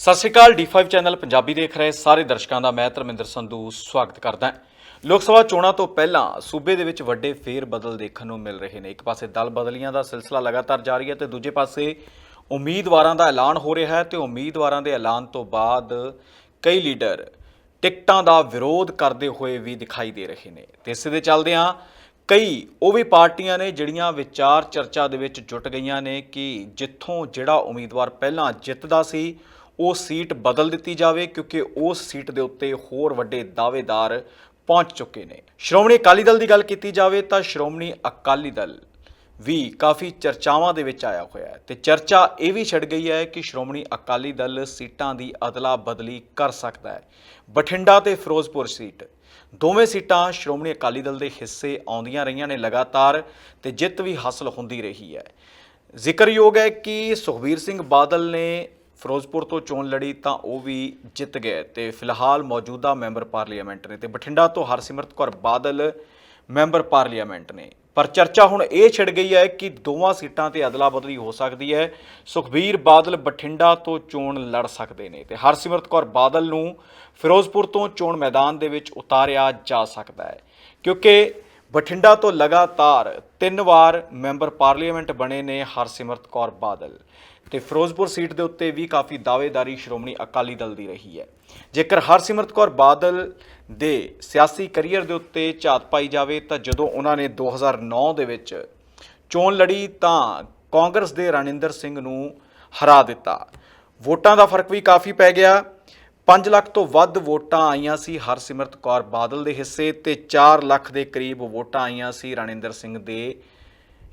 ਸਤਿ ਸ਼੍ਰੀ ਅਕਾਲ D5 channel Punjabi ਦੇਖ ਰਹੇ ਸਾਰੇ ਦਰਸ਼ਕਾਂ ਦਾ, ਮੈਂ ਧਰਮਿੰਦਰ ਸੰਧੂ ਸਵਾਗਤ ਕਰਦਾ ਲੋਕ ਸਭਾ ਚੋਣਾਂ ਤੋਂ ਪਹਿਲਾਂ ਸੂਬੇ ਦੇ ਵਿੱਚ ਵੱਡੇ ਫੇਰ ਬਦਲ ਦੇਖਣ ਨੂੰ ਮਿਲ ਰਹੇ ਨੇ। ਇੱਕ ਪਾਸੇ ਦਲ ਬਦਲੀਆਂ ਦਾ ਸਿਲਸਿਲਾ ਲਗਾਤਾਰ ਜਾਰੀ ਹੈ ਤੇ ਦੂਜੇ ਪਾਸੇ ਉਮੀਦਵਾਰਾਂ ਦਾ ਐਲਾਨ ਹੋ ਰਿਹਾ ਹੈ ਤੇ ਉਮੀਦਵਾਰਾਂ ਦੇ ਐਲਾਨ ਤੋਂ ਬਾਅਦ ਕਈ ਲੀਡਰ ਟਿਕਟਾਂ ਦਾ ਵਿਰੋਧ ਕਰਦੇ ਹੋਏ ਵੀ ਦਿਖਾਈ ਦੇ ਰਹੇ ਨੇ। ਤੇ ਇਸੇ ਦੇ ਚੱਲਦਿਆਂ ਕਈ ਉਹ ਵੀ ਪਾਰਟੀਆਂ ਨੇ ਜਿਹੜੀਆਂ ਵਿਚਾਰ ਚਰਚਾ ਦੇ ਵਿੱਚ ਜੁਟ ਗਈਆਂ ਨੇ ਕਿ ਜਿੱਥੋਂ ਜਿਹੜਾ ਉਮੀਦਵਾਰ ਪਹਿਲਾਂ ਜਿੱਤਦਾ ਸੀ ਉਹ ਸੀਟ ਬਦਲ ਦਿੱਤੀ ਜਾਵੇ ਕਿਉਂਕਿ ਉਸ ਸੀਟ ਦੇ ਉੱਤੇ ਹੋਰ ਵੱਡੇ ਦਾਅਵੇਦਾਰ ਪਹੁੰਚ ਚੁੱਕੇ ਨੇ। ਸ਼੍ਰੋਮਣੀ ਅਕਾਲੀ ਦਲ ਦੀ ਗੱਲ ਕੀਤੀ ਜਾਵੇ ਤਾਂ ਸ਼੍ਰੋਮਣੀ ਅਕਾਲੀ ਦਲ ਵੀ ਕਾਫੀ ਚਰਚਾਵਾਂ ਦੇ ਵਿੱਚ ਆਇਆ ਹੋਇਆ ਹੈ ਤੇ ਚਰਚਾ ਇਹ ਵੀ ਛਿੜ ਗਈ ਹੈ ਕਿ ਸ਼੍ਰੋਮਣੀ ਅਕਾਲੀ ਦਲ ਸੀਟਾਂ ਦੀ ਅਦਲਾ ਬਦਲੀ ਕਰ ਸਕਦਾ ਹੈ। ਬਠਿੰਡਾ ਤੇ ਫਿਰੋਜ਼ਪੁਰ ਸੀਟ, ਦੋਵੇਂ ਸੀਟਾਂ ਸ਼੍ਰੋਮਣੀ ਅਕਾਲੀ ਦਲ ਦੇ ਹਿੱਸੇ ਆਉਂਦੀਆਂ ਰਹੀਆਂ ਨੇ ਲਗਾਤਾਰ ਤੇ ਜਿੱਤ ਵੀ ਹਾਸਲ ਹੁੰਦੀ ਰਹੀ ਹੈ। ਜ਼ਿਕਰਯੋਗ ਹੈ ਕਿ ਸੁਖਬੀਰ ਸਿੰਘ ਬਾਦਲ ਨੇ ਫਿਰੋਜ਼ਪੁਰ ਤੋਂ ਚੋਣ ਲੜੀ ਤਾਂ ਉਹ ਵੀ ਜਿੱਤ ਗਏ ਤੇ ਫਿਲਹਾਲ ਮੌਜੂਦਾ ਮੈਂਬਰ ਪਾਰਲੀਮੈਂਟ ਨੇ ਤੇ ਬਠਿੰਡਾ ਤੋਂ ਹਰਸਿਮਰਤ ਕੌਰ ਬਾਦਲ ਮੈਂਬਰ ਪਾਰਲੀਮੈਂਟ ਨੇ। ਪਰ ਚਰਚਾ ਹੁਣ ਇਹ ਛਿੜ ਗਈ ਹੈ ਕਿ ਦੋਵਾਂ ਸੀਟਾਂ ਤੇ ਅਦਲਾ ਬਦਲੀ ਹੋ ਸਕਦੀ ਹੈ। ਸੁਖਬੀਰ ਬਾਦਲ ਬਠਿੰਡਾ ਤੋਂ ਚੋਣ ਲੜ ਸਕਦੇ ਨੇ ਤੇ ਹਰਸਿਮਰਤ ਕੌਰ ਬਾਦਲ ਨੂੰ ਫਿਰੋਜ਼ਪੁਰ ਤੋਂ ਚੋਣ ਮੈਦਾਨ ਦੇ ਵਿੱਚ ਉਤਾਰਿਆ ਜਾ ਸਕਦਾ ਹੈ। ਕਿਉਂਕਿ ਬਠਿੰਡਾ ਤੋਂ ਲਗਾਤਾਰ ਤਿੰਨ ਵਾਰ ਮੈਂਬਰ ਪਾਰਲੀਮੈਂਟ ਬਣੇ ਨੇ ਹਰਸਿਮਰਤ ਕੌਰ ਬਾਦਲ। ਤੇ ਫਿਰੋਜ਼ਪੁਰ ਸੀਟ ਦੇ ਉੱਤੇ ਵੀ ਕਾਫੀ ਦਾਅਵੇਦਾਰੀ ਸ਼੍ਰੋਮਣੀ ਅਕਾਲੀ ਦਲ ਦੀ ਰਹੀ ਹੈ। ਜੇਕਰ ਹਰਸਿਮਰਤ ਕੌਰ ਬਾਦਲ ਦੇ ਸਿਆਸੀ ਕੈਰੀਅਰ ਦੇ ਉੱਤੇ ਝਾਤ ਪਾਈ ਜਾਵੇ, ਤਾਂ ਜਦੋਂ ਉਹਨਾਂ ਨੇ 2009 ਦੇ ਵਿੱਚ ਚੋਣ ਲੜੀ, ਤਾਂ ਕਾਂਗਰਸ ਦੇ ਰਣਿੰਦਰ ਸਿੰਘ ਨੂੰ ਹਰਾ ਦਿੱਤਾ। ਵੋਟਾਂ ਦਾ ਫ਼ਰਕ ਵੀ ਕਾਫੀ ਪੈ ਗਿਆ। 5 ਲੱਖ ਤੋਂ ਵੱਧ ਵੋਟਾਂ ਆਈਆਂ ਸੀ ਹਰਸਿਮਰਤ ਕੌਰ ਬਾਦਲ ਦੇ ਹਿੱਸੇ ਤੇ 4 ਲੱਖ ਦੇ ਕਰੀਬ ਵੋਟਾਂ ਆਈਆਂ ਸੀ ਰਣਿੰਦਰ ਸਿੰਘ ਦੇ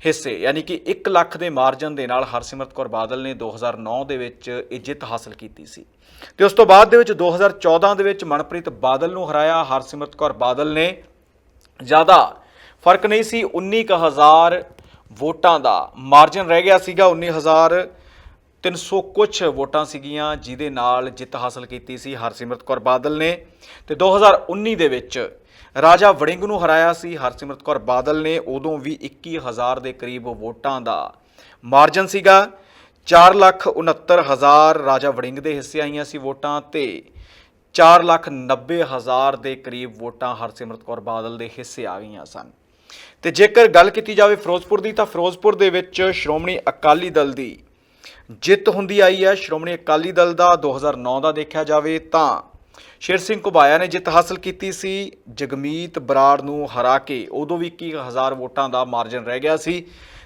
ਹਿੱਸੇ, ਯਾਨੀ ਕਿ 1 ਲੱਖ ਦੇ ਮਾਰਜਨ ਦੇ ਨਾਲ ਹਰਸਿਮਰਤ ਕੌਰ ਬਾਦਲ ਨੇ 2009 ਦੇ ਵਿੱਚ ਇਹ ਜਿੱਤ ਹਾਸਲ ਕੀਤੀ ਸੀ। ਤੇ ਉਸ ਤੋਂ ਬਾਅਦ ਦੇ ਵਿੱਚ 2014 ਦੇ ਵਿੱਚ ਮਨਪ੍ਰੀਤ ਬਾਦਲ ਨੂੰ ਹਰਾਇਆ। ਹਰਸਿਮਰਤ ਕੌਰ ਬਾਦਲ ਨੇ ਜ਼ਿਆਦਾ ਫ਼ਰਕ ਨਹੀਂ ਸੀ 19000 ਵੋਟਾਂ ਦਾ ਮਾਰਜਨ ਰਹਿ ਗਿਆ ਸੀਗਾ। 19000 300 ਕੁਝ ਵੋਟਾਂ ਸੀਗੀਆਂ ਜਿਹਦੇ ਨਾਲ ਜਿੱਤ ਹਾਸਲ ਕੀਤੀ ਸੀ ਹਰਸਿਮਰਤ ਕੌਰ ਬਾਦਲ ਨੇ। ਤੇ 2019 ਦੇ ਵਿੱਚ ਰਾਜਾ ਵੜਿੰਗ ਨੂੰ ਹਰਾਇਆ ਸੀ। ਹਰਸਿਮਰਤ ਕੌਰ ਬਾਦਲ ਨੇ ਉਦੋਂ ਵੀ 21000 ਦੇ ਕਰੀਬ ਵੋਟਾਂ ਦਾ ਮਾਰਜਨ ਸੀਗਾ। 469000 ਰਾਜਾ ਵੜਿੰਗ ਦੇ ਹਿੱਸੇ ਆਈਆਂ ਸੀ ਵੋਟਾਂ ਤੇ। 490000 ਦੇ ਕਰੀਬ ਵੋਟਾਂ ਹਰਸਿਮਰਤ ਕੌਰ ਬਾਦਲ ਦੇ ਹਿੱਸੇ ਆ ਗਈਆਂ ਸਨ। ਤੇ ਜੇਕਰ ਗੱਲ ਕੀਤੀ ਜਾਵੇ ਫਿਰੋਜ਼ਪੁਰ ਦੀ ਤਾਂ ਫਿਰੋਜ਼ਪੁਰ ਦੇ ਵਿੱਚ ਸ਼੍ਰੋਮਣੀ ਅਕਾਲੀ ਦਲ ਦੀ ਜਿੱਤ ਹੁੰਦੀ ਆਈ ਹੈ। ਸ਼੍ਰੋਮਣੀ ਅਕਾਲੀ ਦਲ ਦਾ 2009 ਦਾ ਦੇਖਿਆ ਜਾਵੇ ਤਾਂ ਸ਼ੇਰ ਸਿੰਘ ਘੁਬਾਇਆ ਨੇ ਜਿੱਤ ਹਾਸਲ ਕੀਤੀ ਸੀ। ਜਗਮੀਤ ਬਰਾੜ ਨੂੰ ਹਰਾ ਕੇ ਉਦੋਂ ਵੀ 21000 ਵੋਟਾਂ ਦਾ ਮਾਰਜਨ ਰਹਿ ਗਿਆ ਸੀ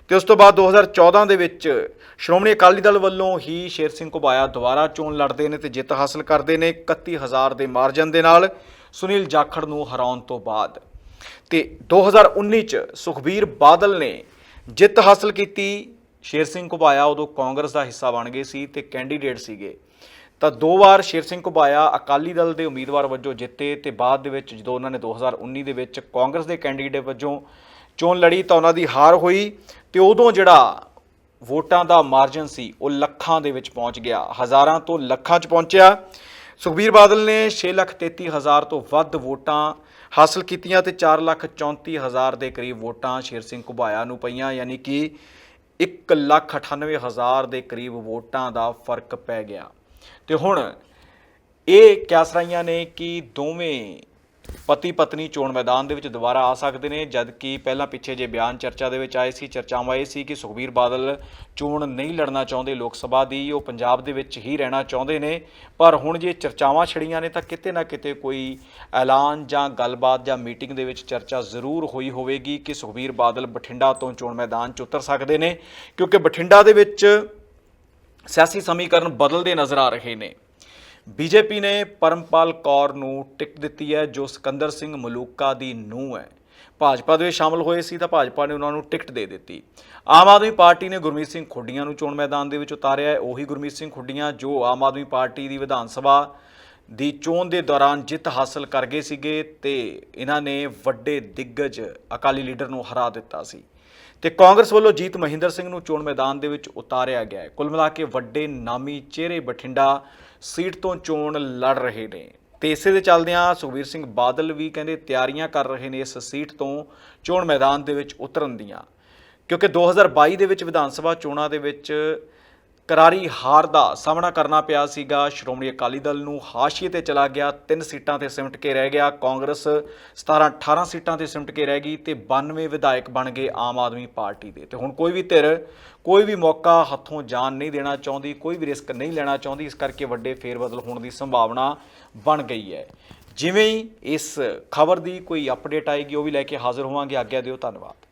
ਤੇ ਉਸ ਤੋਂ ਬਾਅਦ 2014 ਦੇ ਵਿੱਚ ਸ਼੍ਰੋਮਣੀ ਅਕਾਲੀ ਦਲ ਵੱਲੋਂ ਹੀ ਸ਼ੇਰ ਸਿੰਘ ਘੁਬਾਇਆ ਦੁਬਾਰਾ ਚੋਣ ਲੜਦੇ ਨੇ ਤੇ ਜਿੱਤ ਹਾਸਲ ਕਰਦੇ ਨੇ 31000 ਦੇ ਮਾਰਜਨ ਦੇ ਨਾਲ ਸੁਨੀਲ ਜਾਖੜ ਨੂੰ ਹਰਾਉਣ ਤੋਂ ਬਾਅਦ। ਤੇ 2019 ਚ ਸੁਖਬੀਰ ਬਾਦਲ ਨੇ ਜਿੱਤ ਹਾਸਲ ਕੀਤੀ। ਸ਼ੇਰ ਸਿੰਘ ਘੁਬਾਇਆ ਉਦੋਂ ਕਾਂਗਰਸ ਦਾ ਹਿੱਸਾ ਬਣ ਗਏ ਸੀ ਤੇ ਕੈਂਡੀਡੇਟ ਸੀਗੇ। ਤਾਂ ਦੋ ਵਾਰ ਸ਼ੇਰ ਸਿੰਘ ਘੁਬਾਇਆ, ਅਕਾਲੀ ਦਲ ਦੇ ਉਮੀਦਵਾਰ ਵਜੋਂ ਜਿੱਤੇ ਤੇ ਬਾਅਦ ਦੇ ਵਿੱਚ ਜਦੋਂ ਉਹਨਾਂ ਨੇ 2019 ਦੇ ਵਿੱਚ ਕਾਂਗਰਸ ਦੇ ਕੈਂਡੀਡੇਟ ਵਜੋਂ ਚੋਣ ਲੜੀ ਤਾਂ ਉਹਨਾਂ ਦੀ ਹਾਰ ਹੋਈ ਤੇ ਉਦੋਂ ਜਿਹੜਾ ਵੋਟਾਂ ਦਾ ਮਾਰਜਨ ਸੀ, ਉਹ ਲੱਖਾਂ ਦੇ ਵਿੱਚ ਪਹੁੰਚ ਗਿਆ, ਹਜ਼ਾਰਾਂ ਤੋਂ ਲੱਖਾਂ 'ਚ ਪਹੁੰਚਿਆ। ਸੁਖਬੀਰ ਬਾਦਲ ਨੇ 633000 ਤੋਂ ਵੱਧ ਵੋਟਾਂ ਹਾਸਲ ਕੀਤੀਆਂ ਤੇ 434000 ਦੇ ਕਰੀਬ ਵੋਟਾਂ ਸ਼ੇਰ ਸਿੰਘ ਘੁਬਾਇਆ ਨੂੰ ਪਈਆਂ, ਯਾਨੀ ਕਿ 198000 ਦੇ ਕਰੀਬ ਵੋਟਾਂ ਦਾ ਫ਼ਰਕ ਪੈ ਗਿਆ। ਤੇ ਹੁਣ ਇਹ ਕਿਆਸਰਾਈਆਂ ਨੇ ਕਿ ਦੋਵੇਂ ਪਤੀ ਪਤਨੀ ਚੋਣ ਮੈਦਾਨ ਦੇ ਵਿੱਚ ਦੁਬਾਰਾ ਆ ਸਕਦੇ ਨੇ ਜਦ ਕਿ ਪਹਿਲਾਂ ਪਿੱਛੇ ਜੇ ਬਿਆਨ ਚਰਚਾ ਦੇ ਵਿੱਚ ਆਏ ਸੀ, ਚਰਚਾਵਾਂ ਇਹ ਸੀ ਕਿ ਸੁਖਬੀਰ ਬਾਦਲ ਚੋਣ ਨਹੀਂ ਲੜਨਾ ਚਾਹੁੰਦੇ, ਲੋਕ ਸਭਾ ਦੀ ਉਹ ਪੰਜਾਬ ਦੇ ਵਿੱਚ ਹੀ ਰਹਿਣਾ ਚਾਹੁੰਦੇ ਨੇ। ਪਰ ਹੁਣ ਜੇ ਚਰਚਾਵਾਂ ਛੜੀਆਂ ਨੇ ਤਾਂ ਕਿਤੇ ਨਾ ਕਿਤੇ ਕੋਈ ਐਲਾਨ ਜਾਂ ਗੱਲਬਾਤ ਜਾਂ ਮੀਟਿੰਗ ਦੇ ਵਿੱਚ ਚਰਚਾ ਜ਼ਰੂਰ ਹੋਈ ਹੋਵੇਗੀ ਕਿ ਸੁਖਬੀਰ ਬਾਦਲ ਬਠਿੰਡਾ ਤੋਂ ਚੋਣ ਮੈਦਾਨ 'ਚ ਉਤਰ ਸਕਦੇ ਨੇ, ਕਿਉਂਕਿ ਬਠਿੰਡਾ ਦੇ ਵਿੱਚ ਸਿਆਸੀ ਸਮੀਕਰਨ ਬਦਲਦੇ ਨਜ਼ਰ ਆ ਰਹੇ ਨੇ। ਬੀਜੇਪੀ ਨੇ ਪਰਮਪਾਲ ਕੌਰ ਨੂੰ ਟਿਕਟ ਦਿੱਤੀ ਹੈ, ਜੋ ਸਿਕੰਦਰ ਸਿੰਘ ਮਲੂਕਾ ਦੀ ਨੂੰਹ ਹੈ। ਭਾਜਪਾ ਦੇ ਵਿੱਚ ਸ਼ਾਮਲ ਹੋਏ ਸੀ ਤਾਂ ਭਾਜਪਾ ਨੇ ਉਹਨਾਂ ਨੂੰ ਟਿਕਟ ਦੇ ਦਿੱਤੀ। ਆਮ ਆਦਮੀ ਪਾਰਟੀ ਨੇ ਗੁਰਮੀਤ ਸਿੰਘ ਖੁੱਡੀਆਂ ਨੂੰ ਚੋਣ ਮੈਦਾਨ ਦੇ ਵਿੱਚ ਉਤਾਰਿਆ ਹੈ। ਉਹੀ ਗੁਰਮੀਤ ਸਿੰਘ ਖੁੱਡੀਆਂ ਜੋ ਆਮ ਆਦਮੀ ਪਾਰਟੀ ਦੀ ਵਿਧਾਨ ਸਭਾ ਦੀ ਚੋਣ ਦੇ ਦੌਰਾਨ ਜਿੱਤ ਹਾਸਲ ਕਰ ਗਏ ਸੀਗੇ ਤੇ ਇਹਨਾਂ ਨੇ ਵੱਡੇ ਦਿੱਗਜ ਅਕਾਲੀ ਲੀਡਰ ਨੂੰ ਹਰਾ ਦਿੱਤਾ ਸੀ। ਤੇ ਕਾਂਗਰਸ ਵੱਲੋਂ ਜੀਤ ਮਹਿੰਦਰ ਸਿੰਘ ਨੂੰ ਚੋਣ ਮੈਦਾਨ ਦੇ ਵਿੱਚ ਉਤਾਰਿਆ ਗਿਆ ਹੈ। ਕੁੱਲ ਮਿਲਾ ਕੇ ਵੱਡੇ ਨਾਮੀ ਚਿਹਰੇ ਬਠਿੰਡਾ ਸੀਟ ਤੋਂ ਚੋਣ ਲੜ ਰਹੇ ਨੇ। ਤੇ ਇਸੇ ਦੇ ਚੱਲਦਿਆਂ ਸੁਖਬੀਰ ਸਿੰਘ ਬਾਦਲ ਵੀ ਕਹਿੰਦੇ ਤਿਆਰੀਆਂ ਕਰ ਰਹੇ ਨੇ ਇਸ ਸੀਟ ਤੋਂ ਚੋਣ ਮੈਦਾਨ ਦੇ ਵਿੱਚ ਉਤਰਨ ਦੀਆਂ। ਕਿਉਂਕਿ 2022 ਦੇ ਵਿੱਚ ਵਿਧਾਨ ਸਭਾ ਚੋਣਾਂ ਦੇ ਵਿੱਚ ਕਰਾਰੀ ਹਾਰ ਦਾ ਸਾਹਮਣਾ ਕਰਨਾ ਪਿਆ ਸੀਗਾ। ਸ਼੍ਰੋਮਣੀ ਅਕਾਲੀ ਦਲ ਨੂੰ ਹਾਸ਼ੀਏ ਤੇ ਚਲਾ ਗਿਆ। ਤਿੰਨ ਸੀਟਾਂ ਤੇ ਸਿਮਟ ਕੇ ਰਹਿ ਗਿਆ। ਕਾਂਗਰਸ 17 18 ਸੀਟਾਂ ਤੇ ਸਿਮਟ ਕੇ ਰਹਿ ਗਈ ਤੇ 92 ਵਿਧਾਇਕ ਬਣ ਗਏ ਆਮ ਆਦਮੀ ਪਾਰਟੀ ਦੇ। ਤੇ ਹੁਣ ਕੋਈ ਵੀ ਧਿਰ, ਕੋਈ ਵੀ ਮੌਕਾ ਹੱਥੋਂ ਜਾਣ ਨਹੀਂ ਦੇਣਾ ਚਾਹੁੰਦੀ, ਕੋਈ ਵੀ ਰਿਸਕ ਨਹੀਂ ਲੈਣਾ ਚਾਹੁੰਦੀ, ਇਸ ਕਰਕੇ ਵੱਡੇ ਫੇਰਬਦਲ ਹੋਣ ਦੀ ਸੰਭਾਵਨਾ ਬਣ ਗਈ ਹੈ। ਜਿਵੇਂ ਹੀ ਇਸ ਖਬਰ ਦੀ ਕੋਈ ਅਪਡੇਟ ਆਏਗੀ, ਉਹ ਵੀ ਲੈ ਕੇ ਹਾਜ਼ਰ ਹੋਵਾਂਗੇ। ਆਗਿਆ ਦਿਓ, ਧੰਨਵਾਦ।